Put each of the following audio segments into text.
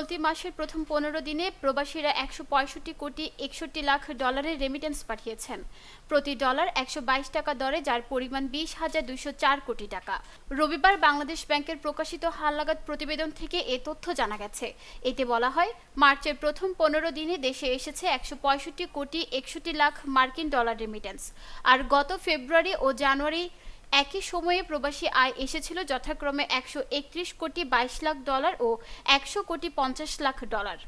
মাসের প্রথম পনেরো দিনে প্রবাসীরা একশো পঁয়ষট্টি কোটি একষট্টি লাখ ডলারের রেমিটেন্স পাঠিয়েছেন। প্রতি ডলার একশো বাইশ টাকা দরে, যার পরিমাণ বিশ হাজার দুইশো চার কোটি টাকা। রবিবার বাংলাদেশ ব্যাংকের প্রকাশিত হালনাগাদ প্রতিবেদন থেকে এ তথ্য জানা গেছে। এতে বলা হয়, মার্চের প্রথম পনেরো দিনে দেশে এসেছে একশো পঁয়ষট্টি কোটি একষট্টি লাখ মার্কিন ডলার রেমিটেন্স আর গত ফেব্রুয়ারি ও জানুয়ারি একই সময়ে প্রবাসী আয় এসেছিল যথাক্রমে একশো একত্রিশ কোটি বাইশ লাখ ডলার ও একশো কোটি পঞ্চাশ লাখ ডলার।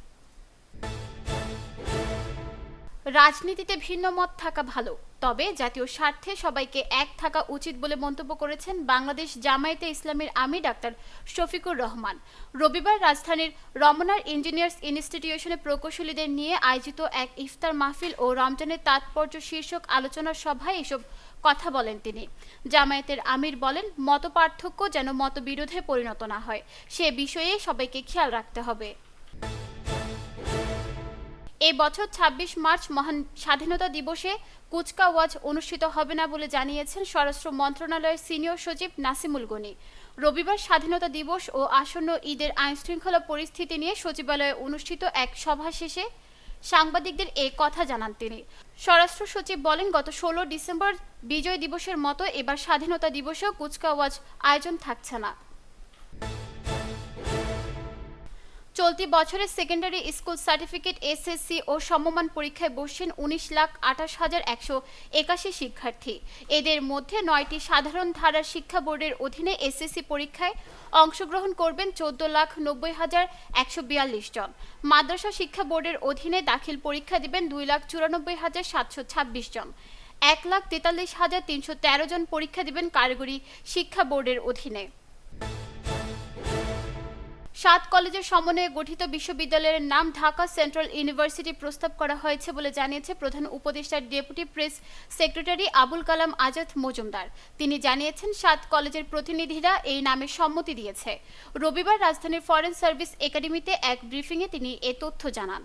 রাজনীতিতে ভিন্ন মত থাকা ভালো, তবে জাতীয় স্বার্থে সবাইকে এক থাকা উচিত বলে মন্তব্য করেছেন বাংলাদেশ জামায়াতে ইসলামের আমি ডাক্তার শফিকুর রহমান। রবিবার রাজধানীর রমনার ইঞ্জিনিয়ার্স ইনস্টিটিউশনে প্রকৌশলীদের নিয়ে আয়োজিত এক ইফতার মাহফিল ও রমজানের তাৎপর্য শীর্ষক আলোচনা সভায় এসব কথা বলেন তিনি। জামায়াতের আমির বলেন মত পার্থক্য যেন মতবিরোধে পরিণত না হয়, সে বিষয়ে সবাইকে খেয়াল রাখতে হবে। এই বছর ২৬ মার্চ মহান স্বাধীনতা দিবসে কুচকাওয়াজ অনুষ্ঠিত হবে না বলে জানিয়েছেন স্বরাষ্ট্র মন্ত্রণালয়ের সিনিয়র সচিব নাসিমুল গনি। রবিবার স্বাধীনতা দিবস ও আসন্ন ঈদের আইনশৃঙ্খলা পরিস্থিতি নিয়ে সচিবালয়ে অনুষ্ঠিত এক সভা শেষে সাংবাদিকদের এ কথা জানান তিনি। স্বরাষ্ট্র সচিব বলেন, গত ষোলো ডিসেম্বর বিজয় দিবসের মতো এবার স্বাধীনতা দিবসেও কুচকাওয়াজ আয়োজন থাকছে না। চলতি বছরের সেকেন্ডারি স্কুল সার্টিফিকেট এসএসসি ও সমমান পরীক্ষায় বসছেন উনিশ লাখ আঠাশ হাজার একশো একাশি শিক্ষার্থী। এদের মধ্যে নয়টি সাধারণ ধারার শিক্ষা বোর্ডের অধীনে এসএসসি পরীক্ষায় অংশগ্রহণ করবেন চোদ্দ লাখ নব্বই হাজার একশো বিয়াল্লিশ জন। মাদ্রাসা শিক্ষা বোর্ডের অধীনে দাখিল পরীক্ষা দিবেন দুই লাখ চুরানব্বই হাজার সাতশো ছাব্বিশ জন। এক লাখ তেতাল্লিশ হাজার তিনশো তেরো জন পরীক্ষা দিবেন কারিগরি শিক্ষা বোর্ডের অধীনে। সাত কলেজের সমন্বয়ে গঠিত বিশ্ববিদ্যালয়ের নাম ঢাকা সেন্ট্রাল ইউনিভার্সিটি প্রস্তাব করা হয়েছে বলে জানিয়েছে প্রধান উপদেষ্টার deputy press secretary Abul Kalam Azad Majumder. তিনি জানিয়েছেন, সাত কলেজের প্রতিনিধিরা এই নামে সম্মতি দিয়েছে। রবিবার রাজধানীর ফরেন সার্ভিস একাডেমিতে এক ব্রিফিংয়ে তিনি এ তথ্য জানান।